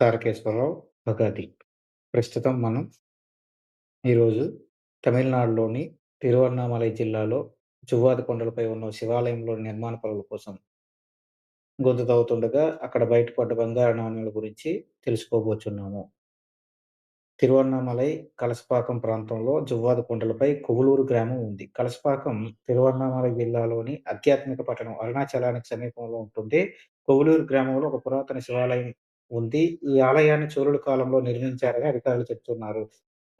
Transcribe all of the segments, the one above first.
తారకేశ్వరరావు భగాది. ప్రస్తుతం మనం ఈరోజు తమిళనాడులోని తిరువన్నామలై జిల్లాలో జువ్వాది కొండలపై ఉన్న శివాలయంలోని నిర్మాణ పనుల కోసం గొంతు తవ్వుతుండగా అక్కడ బయటపడ్డ బంగారు నాణ్యాల గురించి తెలుసుకోబోచున్నాము. తిరువన్నామలై, కలసపాకం ప్రాంతంలో జువ్వాది కొండలపై కొవ్వూరు గ్రామం ఉంది. కలసపాకం తిరువన్నామలై జిల్లాలోని ఆధ్యాత్మిక పట్టణం. అరుణాచలానికి సమీపంలో ఉంటుంది. కొవ్వూరు గ్రామంలో ఒక పురాతన శివాలయం ఉంది. ఈ ఆలయాన్ని చోరుడు కాలంలో నిర్మించారని అధికారులు చెబుతున్నారు.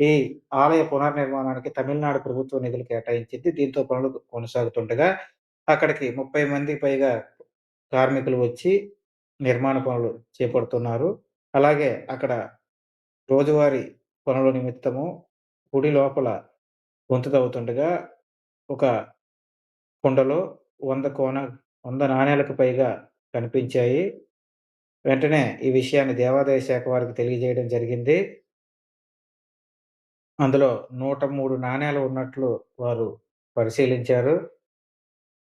ఈ ఆలయ పునర్నిర్మాణానికి తమిళనాడు ప్రభుత్వం నిధులు కేటాయించింది. దీంతో పనులు కొనసాగుతుండగా అక్కడికి ముప్పై మంది పైగా కార్మికులు వచ్చి నిర్మాణ పనులు చేపడుతున్నారు. అలాగే అక్కడ రోజువారీ పనుల నిమిత్తము గుడి లోపల గొంతు తవ్వుతుండగా ఒక కుండలో వంద కోన వంద నాణేలకు పైగా కనిపించాయి. వెంటనే ఈ విషయాన్ని దేవాదాయ శాఖ వారికి తెలియజేయడం జరిగింది. అందులో నూట మూడు నాణేలు ఉన్నట్లు వారు పరిశీలించారు.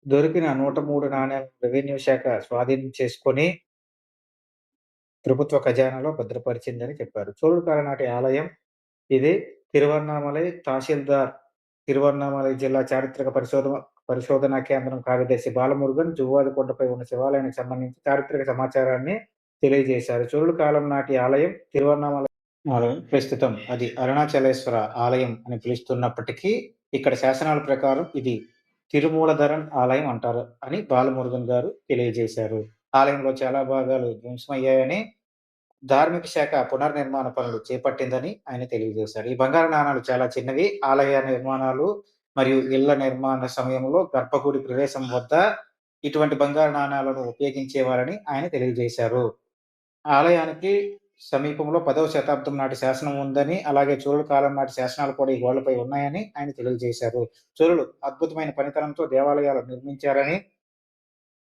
దొరికిన నూట మూడు నాణేలు రెవెన్యూ శాఖ స్వాధీనం చేసుకొని ప్రభుత్వ ఖజానాలో భద్రపరిచిందని చెప్పారు. చోళుకాల నాటి ఆలయం ఇది. తిరువన్నామలై తహసీల్దార్ తిరువన్నామలై జిల్లా చారిత్రక పరిశోధన పరిశోధనా కేంద్రం కార్యదర్శి బాలమురుగన్ జువ్వాది కొండపై ఉన్న శివాలయానికి సంబంధించి చారిత్రక సమాచారాన్ని తెలియజేశారు. చోళుల కాలం నాటి ఆలయం తిరువన్నామలై ఆలయం ప్రస్తుతం అది అరుణాచలేశ్వర ఆలయం అని పిలుస్తున్నప్పటికీ ఇక్కడ శాసనాల ప్రకారం ఇది తిరుమూలధరన్ ఆలయం అంటారు అని బాలమురుగన్ గారు తెలియజేశారు. ఆలయంలో చాలా భాగాలు ధ్వంసమయ్యాయని ధార్మిక శాఖ పునర్నిర్మాణ పనులు చేపట్టిందని ఆయన తెలియజేశారు. ఈ బంగారు నాణాలు చాలా చిన్నవి. ఆలయ నిర్మాణాలు మరియు ఇళ్ళ నిర్మాణ సమయంలో గర్భగుడి ప్రవేశం వద్ద ఇటువంటి బంగారు నాణాలను ఉపయోగించేవారని ఆయన తెలియజేశారు. ఆలయానికి సమీపంలో పదవ శతాబ్దం నాటి శాసనం ఉందని అలాగే చోళుల కాలం నాటి శాసనాలు కూడా ఈ గోడలపై ఉన్నాయని ఆయన తెలియజేశారు. చోళులు అద్భుతమైన పనితనంతో దేవాలయాలు నిర్మించారని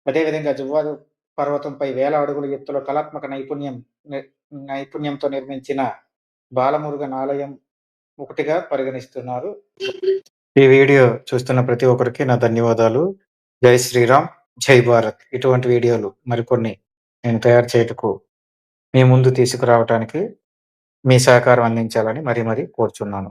అదేవిధంగా జువ్వాదు పర్వతంపై వేల అడుగుల ఎత్తులో కళాత్మక నైపుణ్యం నైపుణ్యంతో నిర్మించిన బాలమురుగన్ ఆలయం ఒకటిగా పరిగణిస్తున్నారు. ఈ వీడియో చూస్తున్న ప్రతి ఒక్కరికి నా ధన్యవాదాలు. జై శ్రీరామ్, జై భారత్. ఇటువంటి వీడియోలు మరికొన్ని నేను తయారు చేయుటకు మీ ముందు తీసుకురావటానికి మీ సహకారం అందించాలని మరీ మరీ కోరుచున్నాను.